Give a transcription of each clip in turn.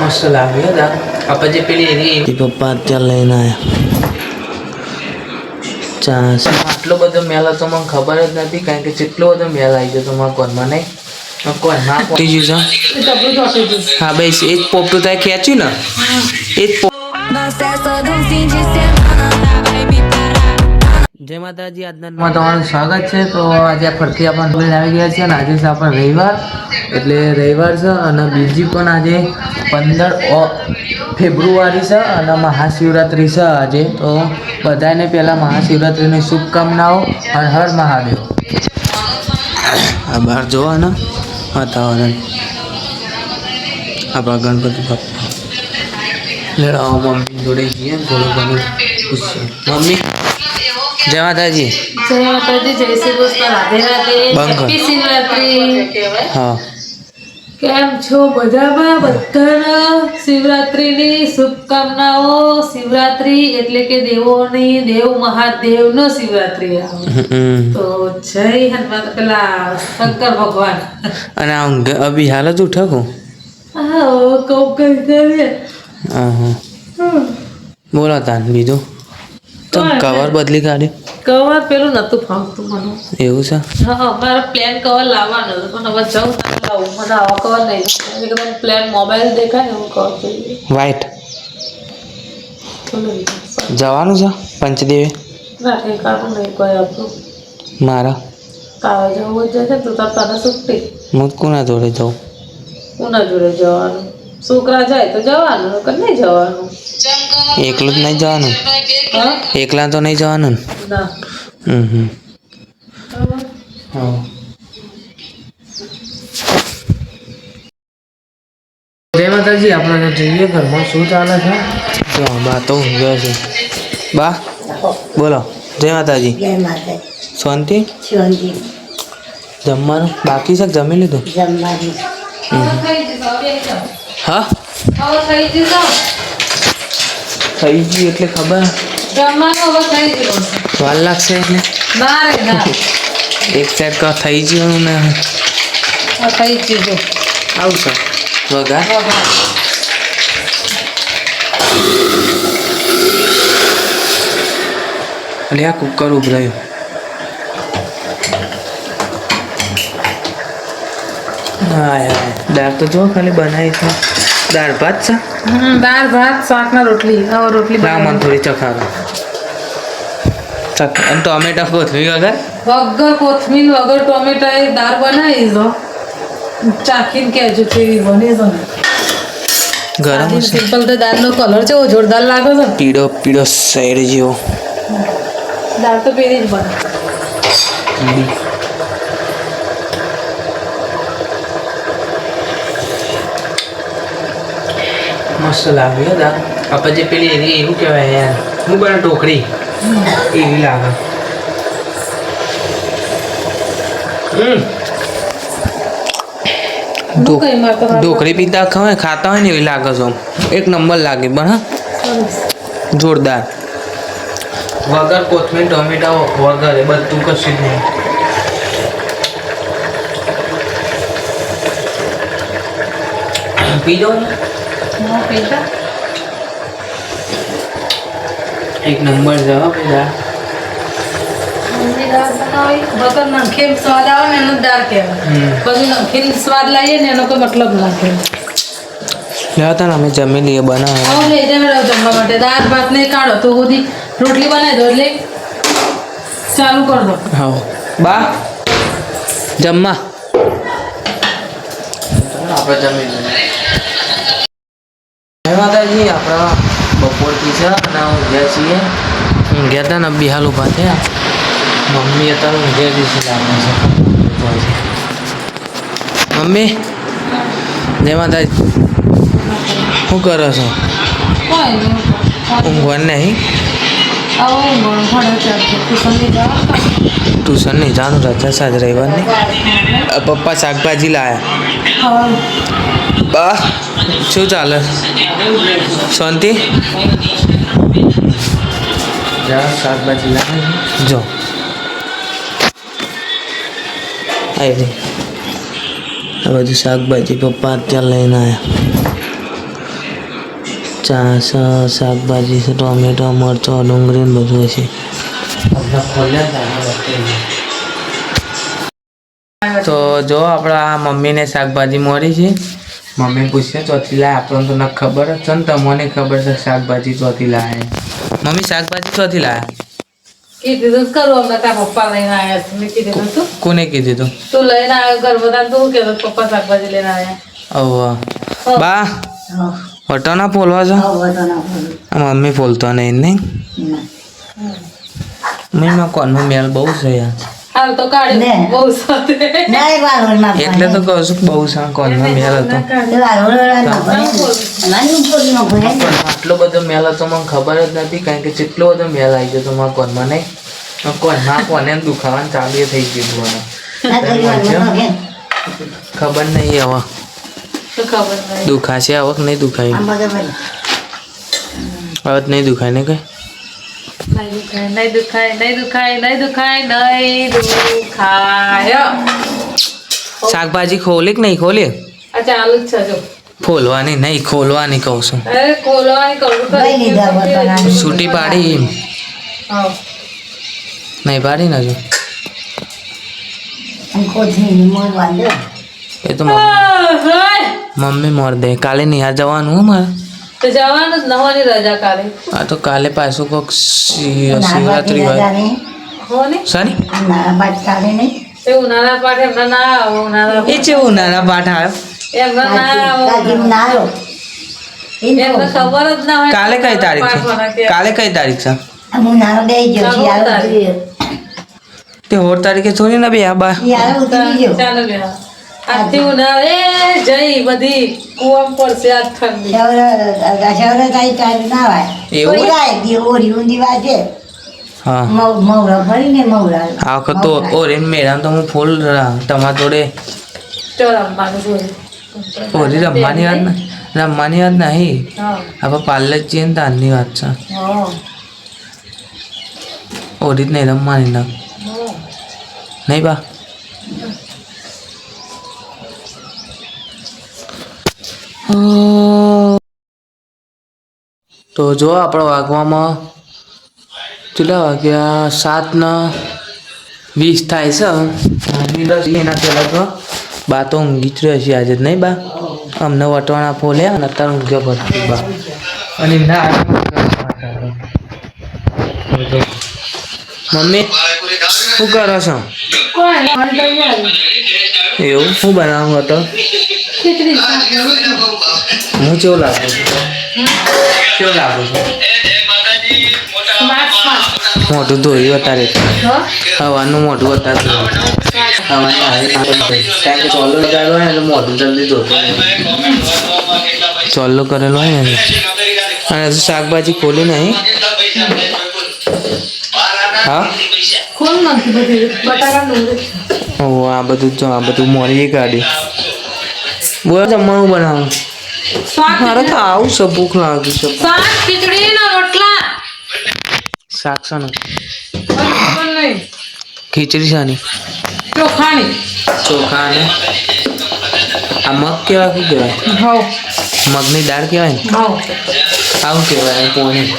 મસ્ત લાગ્યું હતા આપણે જે પેલી એની પપ્પા અત્યારે લઈને આવ્યા ચા આટલો બધો મેલ હતો મને ખબર જ નથી કારણ કે જેટલો બધો મેલ આવી ગયો હતો મારા કોનમાં નહીં કોનમાં તૂટી ગયું છે હા ભાઈ એ જ પોપટું તારે ખેંચ્યું ને એ જ પોપ જય માતાજી આજના તમારું સ્વાગત છે. તો આજે ફરતી આપણે જોઈને આવી ગયા છે અને આજે છે આપણે રવિવાર. એટલે રવિવાર છે અને બીજી પણ આજે પંદર ફેબ્રુઆરી છે અને મહાશિવરાત્રિ છે આજે. તો બધાને પહેલાં મહાશિવરાત્રિની શુભકામનાઓ અને હર મહાદેવ. આ બહાર જોવાના વાતાવરણ. આપણા ગણપતિ બાપા. લેડાઓ મમ્મી જોડે જઈએ થોડું ઘણું મમ્મી? જય માતાજી જય માતાજી જય શ્રી કૃષ્ણ રાધે રાધે બંધ કર. હેપી શિવરાત્રી હા કેમ છો બધામાં? બધાના શિવરાત્રીની શુભકામનાઓ. શિવરાત્રી એટલે કે દેવોની દેવ મહાદેવનો શિવરાત્રી આવે. હમ. તો જય હનુમાન પેલા શંકર ભગવાન. અને આ ઊંઘ અભી હાલ જ ઉઠકો હા? કઉ કઈ કરીએ. હા હા બોલો તાન બીજું? તો કવર બદલી કાઢ્યું? કવર પેલું નતું ફાવતું મને. એવું છે? હા મારા પ્લેન કવર લાવવાનો હતો પણ હવે જાઉં તો લાવું. મને આવા કવર નહીં એકદમ પ્લેન મોબાઈલ દેખાય એવું કવર જોઈએ વ્હાઈટ જવાનું છે પંચદેવે? ના ઠેકાણું નહીં કોઈ આપણું મારા? કાવા જવું જશે છે તું તાર તને સુટ્ટી હું કોના જોડે જાઉં? કોના જોડે જવાનું? છોકરા જાય તો જવાનું નકર નહીં જવાનું. એકલું જ નહીં જવાનું? એકલા તો નહીં જવાનું ના? હમ હમ. હા. જય માતાજી આપણે જોઈએ ઘરમાં. શું ચાલે છે? જો બા તો ઊંઘ્યો છે. બા બોલો. જય માતાજી. જય શાંતિ? શિવજી જમવાનું? બાકી છે જમી લીધું? જમવાનું. હા? હવે થઈ જશે. થઈ ગયું એટલે ખબર? જમવાનું હવે થઈ ગયું. વાર લાગશે એટલે? ના રે ના. એક સાઈડ કા થઈ ગયું ને. થઈ જ. ગયું આવું છે. વગા. એટલે આ કુકર ઉભરાયું. હા યાર દાળ તો જો ખાલી બનાવી છે. દાળ ભાત છે? દાળ ભાત શાક ના રોટલી. હવે રોટલી બનાવી. થોડી ચખાડો ચખ અને ટોમેટા કોથમી વગર? વગર કોથમીર વગર ટોમેટા એ દાળ બનાવી દો. ચાખીને કહેજો કેવી બને છે ગરમ હશે. સિમ્પલ તો દાળનો કલર છે જોરદાર લાગે છે ને? પીળો પીળો શેડ જેવો. દાળ તો પેલી જ બને. મસ્ત લાગ્યું હતા આપણે જે પેલી એની એવું કહેવાય યાર હું બને ટોકરી એવી લાગે. ઢોકળી પીતા ખવાય ખાતા હોય ને એવી લાગે છો એક નંબર લાગે પણ હા. જોરદાર. વગર કોથમીર ટોમેટા વગર એ બધું કશું જ નહીં. પી જાઓ ને હા, પૈસા એક નંબર છે હો પેલા મમ્મી દાળ બનાવી વગર નમકીન સ્વાદ આવે ને એનો જ દાળ કહેવાય હમ. પછી નમકીન સ્વાદ લાવીએ ને એનો કોઈ મતલબ ના કહેવાય લેવા તા ને અમે જમી લઈએ બનાવે આવો લઈ જાય જમવા માટે દાળ ભાત નહીં કાઢો તો સુધી રોટલી બનાવી દો એટલે ચાલુ કરી દો હા બા જમવા આપણે જમી લઈએ જય માતાજી આપણા બપોરથી છે અને ઊંઘ્યા છીએ. ગયા હતા ને બિહાલ ઊભા થયા. મમ્મી અત્યારે ઊંઘ્યા દિવસે લાગે છે. મમ્મી જય માતાજી. શું કરો છો? કોઈ નહીં. ઊંઘવાનું નહીં? ટ્યુશન નહીં જાણું રજા સાજ રવિવારની. પપ્પા શાકભાજી લાયા. હા. બા. શું ચાલે? શાંતિ? શાકભાજી જો. આવી આ બધું શાકભાજી પપ્પા અત્યારે લઈને આવ્યા ચા છે શાકભાજી છે ટોમેટો મરચો ડુંગળી બધું હશે. તો જો આપણા મમ્મીને શાકભાજી મળી છે. મમ્મી પૂછશે ચોથી લાય આપણને તો ના ખબર. જ છે ને તમને ખબર છે શાકભાજી ચોથી લાય મમ્મી શાકભાજી ચોથી લાય કીધું કરું તારા પપ્પા લઈને આવ્યા છે. મેં કીધું તું? કોને કીધું તું તું લઈને આવ્યો ઘર બધા તું કહેતો? પપ્પા શાકભાજી લઈને આવ્યા. ઓહ બા વટાણા ફોલવા છો મમ્મી ફોલતો નહીં નહીં? મમ્મીમાં કોનો મેલ બહુ છે યાર. હાલ તો કાઢ્યો. બહુ સાથે. એટલે તો કહું છું બહુ છે કોનો મેલ હતો આટલો બધો મેલ હતો મને ખબર જ નથી કારણ કે જેટલો બધો મેલ આવી ગયો તો મારા કોનમાં નહીં. કોનમાં કોને દુખાવાનું ચાલુ થઈ ગયું મને. ખબર નહીં હવે. તો ખબર નહીં? દુખાશે આવક નહીં દુખાય? હવે નહીં દુખાય ને કઈ? નહીં દુખાય નહીં દુખાય નહીં દુખાય નહીં દુખાય શાકભાજી ખોલી કે નહીં ખોલી? આ ચાલુ જ છે જો. ફોલવાની નહીં ખોલવાની કહું છું. અરે ખોલવાની છૂટી પાડી નહીં પાડી ને હજુ. એ તો મમ્મી મમ્મી મોર દે. કાલે નિહાર જવાનું હો મારે. તો જવાનું જ નવાની રજા કાલે. આ તો કાલે પાછું કોક શિવરાત્રી હોય. હો ને સારી તે ઉનાળા પાઠ એમના ના આવે ઉનાળા એ છે નાના પાઠ આવ્યો એમના ના આવે. એમને ખબર જ ના હોય કાલે કઈ તારીખ છે? કાલે કઈ તારીખ છે? તે હોળ તારીખે થોડી ના બે આ બા ચાલો બે આજથી ઉનાળે જઈ બધી. કુવામ પડશે આજ ઠંડી. એવું? હા. આ વખત તો ઓરેન્જ મેળા તો હું ફૂલ તમારા જોડે ચો રમવાનું જોઈએ ઓરી રમવાની વાત ને રમવાની વાત નહીં. આપણે પાર્લર જઈએ ને તારની વાત છે. હા. ઓરી જ નહીં રમવાની ના. નહીં બા? તો જો આપણે વાગવામાં કેટલા વાગ્યા? સાત ના વીસ થાય છે. એનાથી દસ એના પહેલાં તો. બા તો ઊંઘી જ રહ્યો છે આજે નહીં બા? અમને વટવાણા ફોલ્યા અને અત્યારે ઊંઘ્યો પડતી બા. અને ના મમ્મી શું કરો છો? એવું? શું બનાવું હતો? હું કેવું લાગુ છું? કેવું લાગુ છું? મોઢું ધોયું અત્યારે હા? હવાનું મોઢું અત્યારે ધોયું હવાની કારણ કે ચોલ્લો લગાડ્યો હોય ને એટલે મોઢું જલ્દી ધોતું ચોલો ચોલ્લો કરેલો હોય ને અને હજુ શાકભાજી ખોલી નહીં. હા? ખોલ નથી બધું? બટાકા ઓ આ બધું જો આ બધું મોરી કાઢી બોલ જમવાનું બનાવું. મારે તો આવું છે ભૂખ લાગી છે. શાક ખીચડી ના રોટલા. શાક છે ખીચડી છે ચોખાની. ચોખા ને આ મગ કેવા શું કહેવાય હવ. મગની દાળ કહેવાય ને? આવું કહેવાય પોણી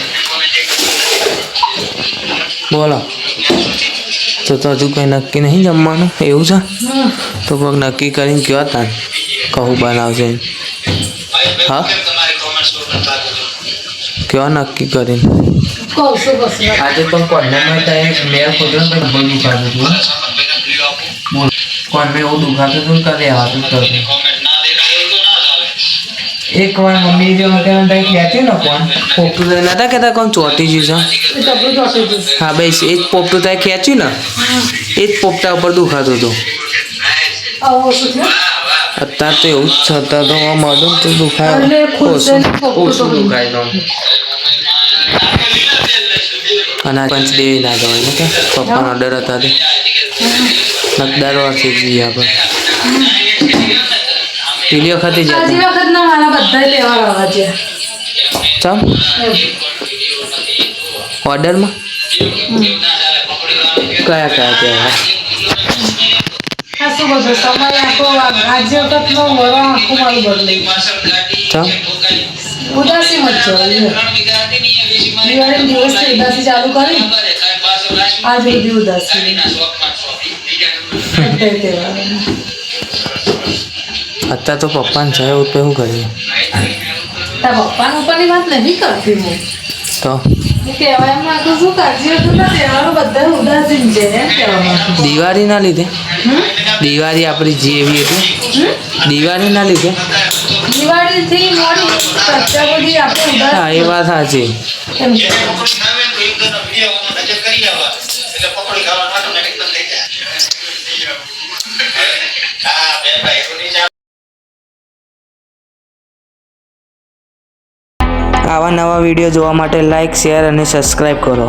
બોલો. તો તો હજુ કંઈ નક્કી નહીં જમવાનું? એવું છે? તો કોઈક નક્કી કરીને કયો તા કહું બનાવશે હા? કયો નક્કી કરીને? આજે પણ ત્યાં એક મેર ખોદ્યો ને બહુ દુખાતું હતું બોલ કોને એવું દુખાતું હતું ને કરે આવતું હતું. એક વાર મમ્મી જે હતા ને ત્યાં ખેંચ્યું ને કોણ? પોપટું તો નતા કહેતા કોણ ચોટી છે? હા ભાઈ એ જ પોપટું ત્યાં ખેંચ્યું ને? એ જ પોપટા ઉપર દુખાતું હતું. આવું શું છે અત્યારે તો એવું જ છે અત્યારે તો આમ અડું તો દુખાય. ઓછું ઓછું દુખાય. તો. અને આ પંચદેવી ના જવાય ને કે પપ્પાનો ઓર્ડર હતા તે દર વર્ષે જઈએ આપણે. પેલી વખતે આજે જતા વખત ના મારા બધા લેવા આવવા છે. ચમ? ઓર્ડરમાં કયા કયા તહેવાર આ બધું સમય આખો રાજ્ય નો વરણ આખું મારું બદલાઈ ઉદાસી મત જવાય દિવાળી દિવસથી ઉદાસી ચાલુ કરી. આજ બધી ઉદાસી. અત્યારે તો પપ્પાને છે ઉપર તો શું કરીએ? તારા પપ્પાના ઉપરની વાત નથી કરતી હું. તો? હું એમ માંગુ છું કાજી હતું ને તહેવારો બધા ઉદાસીન છું. દિવાળીના લીધે? દિવાળી આપણી જે એવી હતી. લીધે? અત્યાર સુધી આપણે હા એ વાત સાચી. આવા. નવા વીડિયો જોવા માટે લાઇક શેર અને સબસ્ક્રાઈબ કરો.